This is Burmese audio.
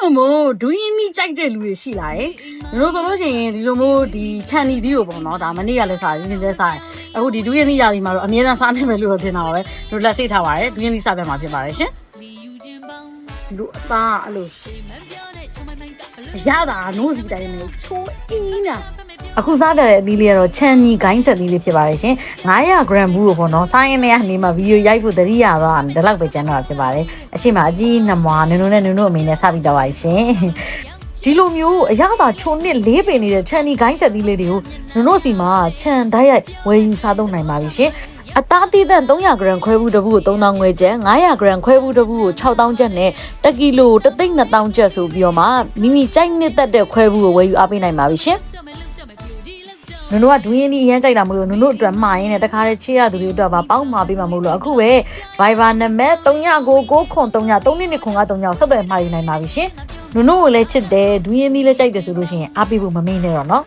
လိုမျိုးဒူးရင်းကြီးကြိုက်တဲ့လူတွေရှိလာရဲ့တို့ဆိုလို့ရှိရင်ဒီလိုမျိုးဒီချန်နီသီးကိုပေါ့နော်ဒါမနေ့ကလည်းစားရင်းလည်းစားရအခုဒီဒူးရင်းကြီးရာသီမှာတော့အမြဲတမ်းစားနေမယ်လို့တော့ထင်တာပါပဲတို့လက်စိတ်ထားပါတယ်ဒူးရင်းကြီးစားပြမှာဖြစ်ပါတယ်ရှင်လူအသားအဲ့လိုရတာနိုးစီတိုင်းနဲ့ချိုးအင်းနာ အခုစားပြတဲ့အသီးလေးကတော့ချန်နီဂိုင်းဆက်သီးလေးဖြစ်ပါတယ်ရှင်900 gram ဘူးလို့ပေါ့နော်စားရင်လည်းအနေမှာဗီဒီယိုရိုက်ဖို့တတိယသွားတယ်ဒီလောက်ပဲကျန်တော့ဖြစ်ပါတယ်အရှိမအကြီးနှမွားနုံနုံနဲ့နုံနုံအမေနဲ့စပြီးတော့ပါရှင်ဒီလိုမျိုးအရသာချုံနစ်လေးပင်နေတဲ့ချန်နီဂိုင်းဆက်သီးလေးတွေကိုနုံတို့စီမှာချန်ဓာတ်ရိုက်ဝယ်ယူစားသုံးနိုင်ပါပြီရှင်အသားသီးသန့်300 gram ခွဲဘူးတစ်ဘူးကို3000ငွေကျပ်900 gram ခွဲဘူးတစ်ဘူးကို6000ကျပ်နဲ့1ကီလို3,200ကျပ်ဆိုပြီးတော့မှမိမိကြိုက်နှစ်သက်တဲ့ခွဲဘူးကိုဝယ်ယူအားပေးနိုင်ပါပြီရှင် နုံတို့ကဒူးရင်းဒီအရန်ကြိုက်တာမလို့နုံတို့အတွက်မှာရင်းနဲ့တခါတည်းချေရသူတွေအတွက်ပါပေါင်းမှာပေးမှာမလို့အခုပဲ Viber နံပါတ်3999ခွန်3 3 2 2ခွန်က3ဆက်သွယ်မှာယူနိုင်ပါပြီရှင်နုံတို့ကိုလည်းချစ်တယ်ဒူးရင်းဒီလည်းကြိုက်တယ်ဆိုလို့ရှိရင်အားပေးဖို့မမေ့နဲ့တော့နော်